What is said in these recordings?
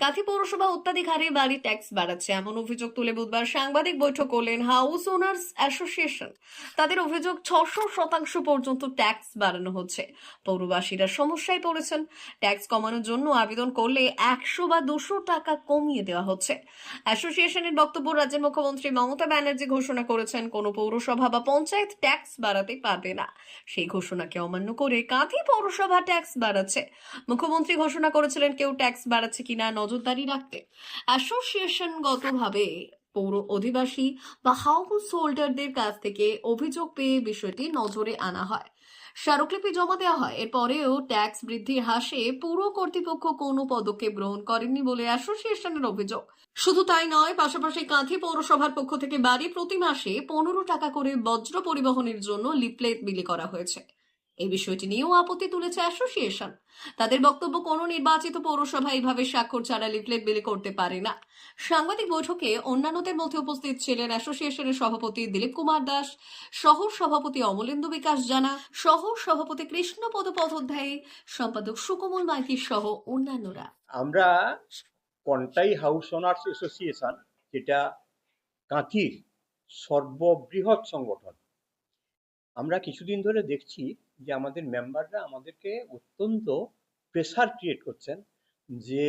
কাঁথি পৌরসভা অত্যাধিক হারে বাড়ি ট্যাক্স বাড়াচ্ছে। এমন অভিযোগ তুলে বুধবার সাংবাদিক বৈঠক করলেন হাউস ওনার্স অ্যাসোসিয়েশন। তাদের অভিযোগ ছশো শতাংশ পর্যন্ত ট্যাক্স বাড়ানো হচ্ছে। পৌরবাসীরা সমস্যায় পড়েছেন। ট্যাক্স কমানোর জন্য আবেদন করলে একশো বা দুশো টাকা কমিয়ে দেওয়া হচ্ছে। অ্যাসোসিয়েশনের বক্তব্য রাজ্যের মুখ্যমন্ত্রী মমতা ব্যানার্জি ঘোষণা করেছেন, কোনো পৌরসভা বা পঞ্চায়েত ট্যাক্স বাড়াতে পারবে না। সেই ঘোষণাকে অমান্য করে কাঁথি পৌরসভা ট্যাক্স বাড়াচ্ছে। মুখ্যমন্ত্রী ঘোষণা করেছিলেন কেউ ট্যাক্স বাড়াচ্ছে কিনা নজরদারি রাখতে। অ্যাসোসিয়েশনগতভাবে পৌর অধিবাসী বা হাউস হোল্ডারদের কাছ থেকে অভিযোগ পেয়ে বিষয়টি নজরে আনা হয়। স্মারকলিপি জমা দেওয়া হয়। এরপরেও ট্যাক্স বৃদ্ধির হ্রাসে পুর কর্তৃপক্ষ কোনো পদক্ষেপ গ্রহণ করেননি বলে অ্যাসোসিয়েশনের অভিযোগ। শুধু তাই নয়, পাশাপাশি কাঁথি পৌরসভার পক্ষ থেকে বাড়ি প্রতি মাসে পনেরো টাকা করে বজ্র পরিবহনের জন্য লিফলেট বিলি করা হয়েছে। এই বিষয়টি নিয়েও আপত্তি তুলেছে অ্যাসোসিয়েশন। তাদের বক্তব্য কোনো নির্বাচিত পৌরসভা এইভাবে স্বাক্ষর ছাড়া লিফলেট বিলি করতে পারে না। সাংবাদিক বৈঠকে অন্যান্যদের মধ্যে উপস্থিত ছিলেন অ্যাসোসিয়েশনের সভাপতি দিলীপ কুমার দাস সহ সভাপতি অমলেন্দু বিকাশ জানা সহ সভাপতি কৃষ্ণপদ পথোধ্যায়ী সম্পাদক সুকমল মাইতি সহ অন্যান্যরা। আমরা কন্টাই হাউস ওনার্স অ্যাসোসিয়েশন, যেটা কাঁথির সর্ববৃহৎ সংগঠন, আমরা কিছুদিন ধরে দেখছি যে আমাদের মেম্বাররা আমাদেরকে অত্যন্ত প্রেসার ক্রিয়েট করছেন যে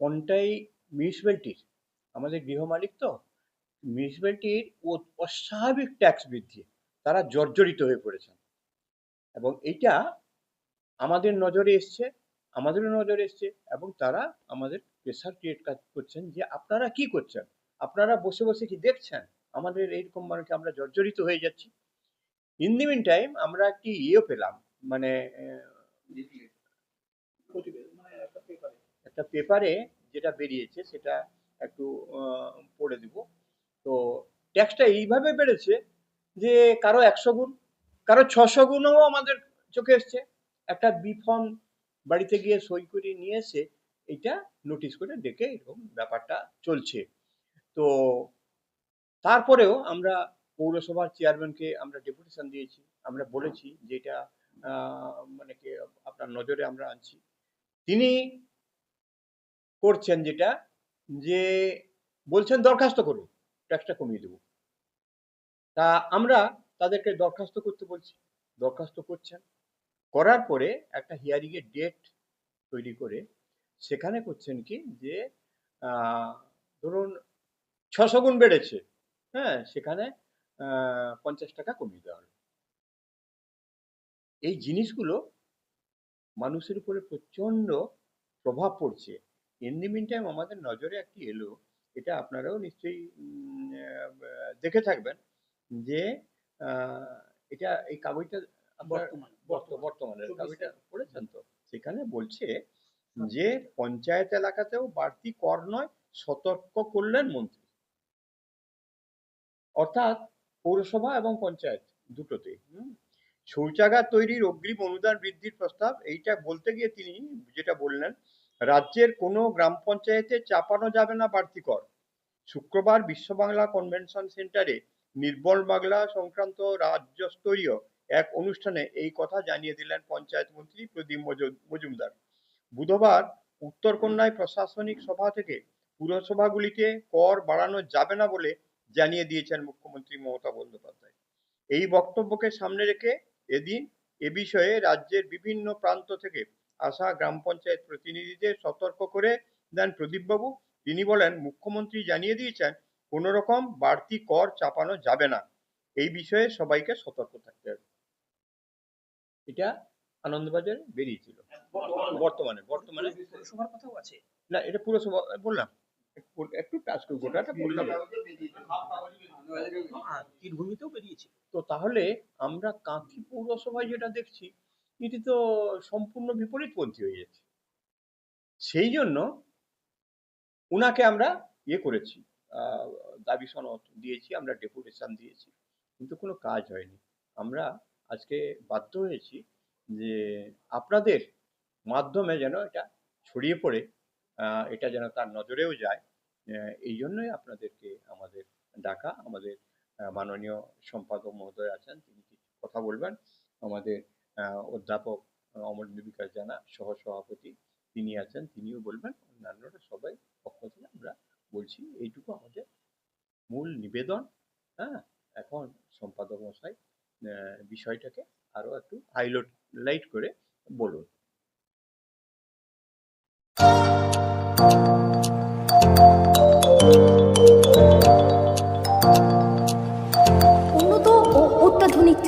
কোনটাই মিউনিসিপ্যালিটির আমাদের গৃহমালিক তো মিউনিসিপ্যালিটির অস্বাভাবিক ট্যাক্স বৃদ্ধি, তারা জর্জরিত হয়ে পড়েছেন। এবং এইটা আমাদের নজরে এসছে, আমাদেরও নজরে এসছে এবং তারা আমাদের প্রেশার ক্রিয়েট কাজ করছেন যে আপনারা কি করছেন? আপনারা বসে বসে কি দেখছেন? আমাদের এইরকম মানে আমরা জর্জরিত হয়ে যাচ্ছি? ইন দি মিন টাইম আমরা একটি ইয়েও পেলাম মানে একটা পেপারে যেটা বেরিয়েছে সেটা একটু পড়ে দিব। তো ট্যাক্সটা এইভাবে বেড়েছে যে কারও একশো গুণ, কারও ছশো গুণও আমাদের চোখে এসছে। একটা বি ফর্ম বাড়িতে গিয়ে সই করে নিয়ে এসে এটা নোটিশ করে ডেকে এরকম ব্যাপারটা চলছে। তো তারপরেও আমরা পৌরসভার চেয়ারম্যানকে আমরা ডেপুটেশন দিয়েছি, আমরা বলেছি যে এটা মানে কি, আপনার নজরে আমরা আনছি। তিনি করছেন যেটা, যে বলছেন দরখাস্ত করুন ট্যাক্সটা কমিয়ে দেবো। তা আমরা তাদেরকে দরখাস্ত করতে বলছি। দরখাস্ত করছেন। করার পরে একটা হিয়ারিংয়ের ডেট তৈরি করে সেখানে করছেন কি, যে ধরুন ছশো গুণ বেড়েছে। হ্যাঁ সেখানে পঞ্চাশ টাকা কমিয়ে দেওয়া হলো। এই জিনিসগুলো মানুষের উপরে প্রচণ্ড প্রভাব পড়ছে। ইন দি মিন টাইম আমাদের নজরে একটি এলো এটা আপনারাও নিশ্চয়ই দেখে থাকবেন যে এটা এই কাগজটা আপনার বর্ত- বর্তমানের কাগজটা পড়েছেন তো? সেখানে বলছে যে পঞ্চায়েত এলাকাতেও বাড়তি কর নয় সতর্ক করলেন মন্ত্রী। অর্থাৎ পৌরসভা এবং পঞ্চায়েত দুটোতে। শৌচাগার তৈরির অগ্রিম অনুদান বৃদ্ধির প্রস্তাব, এইটা বলতে গিয়ে তিনি যেটা বললেন, রাজ্যের কোনো গ্রাম পঞ্চায়েতে চাপানো যাবে না বাড়তি কর। শুক্রবার বিশ্ব বাংলা কনভেনশন সেন্টারে নির্মল বাংলা সংক্রান্ত রাজ্য স্তরীয় এক অনুষ্ঠানে এই কথা জানিয়ে দিলেন পঞ্চায়েত মন্ত্রী প্রদীপ মজু- মজুমদার। বুধবার উত্তরকন্যায় প্রশাসনিক সভা থেকে পুরসভাগুলিকে কর বাড়ানো যাবে না বলে জানিয়ে দিয়েছেন মুখ্যমন্ত্রী মমতা বন্দ্যোপাধ্যায়। এই বক্তব্যকে সামনে রেখে এদিন এ বিষয়ে রাজ্যের বিভিন্ন প্রান্ত থেকে আসা গ্রাম পঞ্চায়েত প্রতিনিধিদের সতর্ক করে দেন প্রদীপবাবু। তিনি বলেন মুখ্যমন্ত্রী জানিয়ে দিয়েছেন কোনো রকম বাড়তি কর চাপানো যাবে না। এই বিষয়ে সবাইকে সতর্ক থাকতে হবে। এটা আনন্দবাজারে বেরিয়েছিল। বর্তমানে বর্তমানে। কথাও আছে। না এটা পুরসভা বললাম। একটু- টাচ করে গোটাটা বললাম তীরভূমিতেও বেরিয়েছে। তো তাহলে আমরা কাঁথি পৌরসভায় যেটা দেখছি এটি তো সম্পূর্ণ বিপরীতপন্থী হয়ে যাচ্ছে। সেই জন্য উনাকে আমরা ইয়ে করেছি আহ, দাবি সনদ দিয়েছি আমরা ডেপুটেশন দিয়েছি কিন্তু কোনো কাজ হয়নি। আমরা আজকে বাধ্য হয়েছি যে আপনাদের মাধ্যমে যেন এটা ছড়িয়ে পড়ে এটা যেন তার নজরেও যায় এই জন্যই আপনাদেরকে আমাদের ডাকা, আমাদের মাননীয় সম্পাদক মহোদয় আছেন, তিনি কিছু কথা বলবেন? আমাদের অধ্যাপক অমর বিকাশ জানা সহ সভাপতি তিনি আছেন, তিনিও বলবেন, অন্যান্যরা সবাই পক্ষ থেকে আমরা বলছি, এইটুকু আমাদের মূল নিবেদন হ্যাঁ? এখন সম্পাদক মশাই বিষয়টাকে আরও একটু হাইলাইট, লাইট করে বলুন।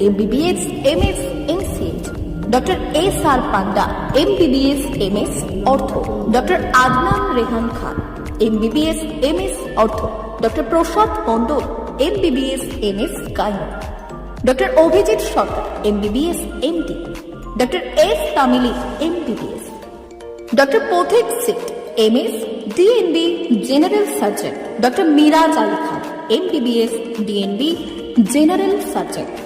MBBS MS MCh doctor S R Panda MBBS MS ortho doctor Adnan Rehan Khan MBBS MS ortho doctor Prasad Mondal MBBS MS gynae doctor Abhijit Sarkar MBBS MD doctor S Tamili MBBS doctor Pathik Sit MS DNB general surgeon doctor Miraj Ali Khan MBBS DNB general surgeon